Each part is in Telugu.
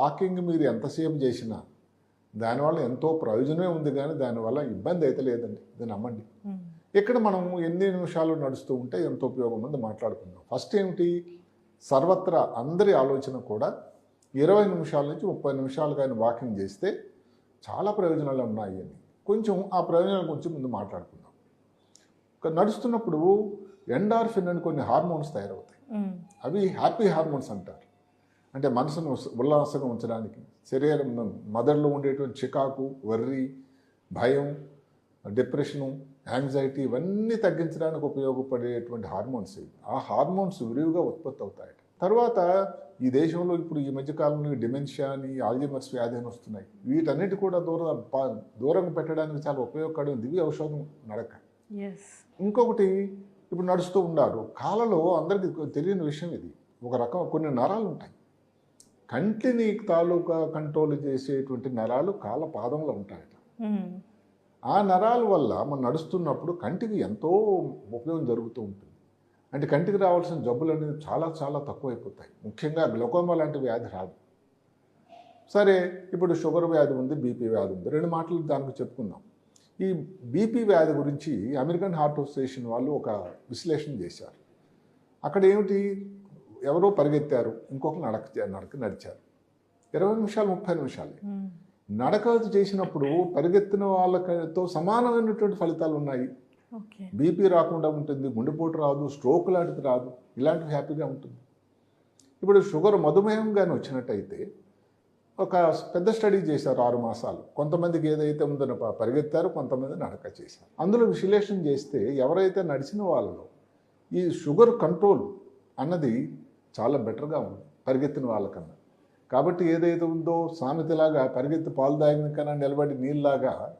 వాకింగ్ మీరు ఎంతసేపు చేసినా దానివల్ల ఎంతో ప్రయోజనమే ఉంది కానీ దానివల్ల ఇబ్బంది అయితే లేదండి. ఇది నమ్మండి. ఇక్కడ మనం ఎన్ని నిమిషాలు నడుస్తూ ఉంటే ఎంత ఉపయోగం ఉంది మాట్లాడుకుందాం. ఫస్ట్ ఏమిటి? సర్వత్రా అందరి ఆలోచన కూడా ఇరవై నిమిషాల నుంచి ముప్పై నిమిషాలు కానీ వాకింగ్ చేస్తే చాలా ప్రయోజనాలు ఉన్నాయి అని కొంచెం ఆ ప్రయోజనాల గురించి ముందు మాట్లాడుకుందాం. నడుస్తున్నప్పుడు ఎండార్ఫిన్ అని కొన్ని హార్మోన్స్ తయారవుతాయి. అవి హ్యాపీ హార్మోన్స్ అంటారు. అంటే మనసును ఉల్లాసంగా ఉంచడానికి. శరీరం మదర్లో ఉండేటువంటి చికాకు వర్రి భయం డిప్రెషను యాంగ్జైటీ ఇవన్నీ తగ్గించడానికి ఉపయోగపడేటువంటి హార్మోన్స్ ఇవి. ఆ హార్మోన్స్ విరివిగా ఉత్పత్తి అవుతాయి తర్వాత ఈ దేశంలో ఇప్పుడు ఈ మధ్యకాలంలో డిమెన్షియా అని ఆల్జిమర్స్ వ్యాధి అని వస్తున్నాయి. వీటన్నిటి కూడా దూర దూరంగా పెట్టడానికి చాలా ఉపయోగపడే దివ్య ఔషధం నడక. ఇంకొకటి ఇప్పుడు నడుస్తూ ఉన్నారు. కాలలో అందరికీ తెలియని విషయం ఇది. ఒక రకం కొన్ని నరాలు ఉంటాయి. కంటిని తాలూకా కంట్రోల్ చేసేటువంటి నరాలు కాల పాదంలో ఉంటాయట. ఆ నరాల వల్ల మనం నడుస్తున్నప్పుడు కంటికి ఎంతో ఉపయోగం జరుగుతూ ఉంటుంది. అంటే కంటికి రావాల్సిన జబ్బులు అనేది చాలా చాలా తక్కువైపోతాయి. ముఖ్యంగా గ్లకోమా లాంటి వ్యాధి రాదు. సరే ఇప్పుడు షుగర్ వ్యాధి ఉంది బీపీ వ్యాధి ఉంది. రెండు మాటలు దానికి చెప్పుకుందాం. ఈ బీపీ వ్యాధి గురించి అమెరికన్ హార్ట్ అసోసియేషన్ వాళ్ళు ఒక విశ్లేషణ చేశారు. అక్కడ ఏమిటి? ఎవరో పరిగెత్తారు ఇంకొకరు నడక నడక నడిచారు. ఇరవై నిమిషాలు ముప్పై నిమిషాలు. నడక చేసినప్పుడు పరిగెత్తిన వాళ్ళతో సమానమైనటువంటి ఫలితాలు ఉన్నాయి. బీపీ రాకుండా ఉంటుంది గుండెపోటు రాదు స్ట్రోక్ లాంటిది రాదు ఇలాంటివి హ్యాపీగా ఉంటుంది. ఇప్పుడు షుగర్ మధుమేహం కానీ వచ్చినట్టయితే ఒక పెద్ద స్టడీ చేశారు ఆరు మాసాలు. కొంతమందికి ఏదైతే ఉందో పరిగెత్తారు కొంతమంది నడక చేశారు. అందులో విశ్లేషణ చేస్తే ఎవరైతే నడిచిన వాళ్ళలో ఈ షుగర్ కంట్రోల్ అన్నది చాలా బెటర్గా ఉంది పరిగెత్తిన వాళ్ళకన్నా. కాబట్టి ఏదైతే ఉందో సామెతలాగా పరిగెత్తి పాలు తాగిన కన్నా నిలబడి నీళ్ళలాగా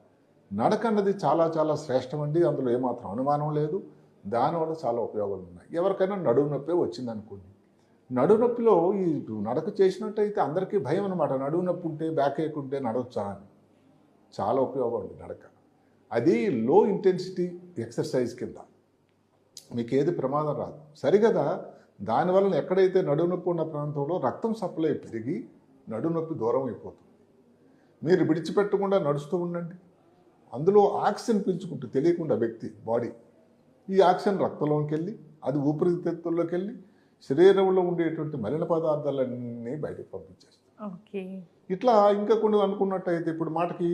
నడక అన్నది చాలా చాలా శ్రేష్టమండి. అందులో ఏమాత్రం అనుమానం లేదు. దానివల్ల చాలా ఉపయోగాలు ఉన్నాయి ఎవరికైనా నడుము నొప్పి వచ్చిందనుకోండి. నడు నడుము నొప్పిలో ఈ నడక చేసినట్టయితే అందరికీ భయం అనమాట నడుము నొప్పి ఉంటే బ్యాక్ ఏక్ ఉంటే నడవచ్చా అని. చాలా ఉపయోగం ఉంది నడక. అది లో ఇంటెన్సిటీ ఎక్సర్సైజ్ కింద. మీకు ఏది ప్రమాదం రాదు. సరిగదా? దానివల్ల ఎక్కడైతే నడుము నొప్పి ఉన్న ప్రాంతంలో రక్తం సప్లై పెరిగి నడుము నొప్పి దూరం అయిపోతుంది. మీరు విడిచిపెట్టకుండా నడుస్తూ ఉండండి. అందులో ఆక్సిజన్ పీల్చుకుంటూ తెలియకుండా వ్యక్తి బాడీ ఈ ఆక్సిజన్ రక్తంలోకి వెళ్ళి అది ఊపిరితిత్తుల్లోకి వెళ్ళి శరీరంలో ఉండేటువంటి మలిన పదార్థాలన్నీ బయటకు పంపించేస్తుంది. ఓకే. ఇట్లా ఇంకా కొన్ని అనుకున్నట్టయితే ఇప్పుడు మాటకి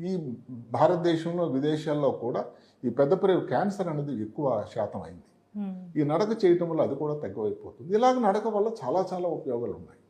ఈ భారతదేశంలో విదేశాల్లో కూడా ఈ పెద్ద ప్రేగు క్యాన్సర్ అనేది ఎక్కువ శాతం అయింది. Hmm. ఈ నడక చేయటం వల్ల అది కూడా తగ్గిపోతుంది ఇలాగ నడక వల్ల చాలా చాలా ఉపయోగాలు ఉన్నాయి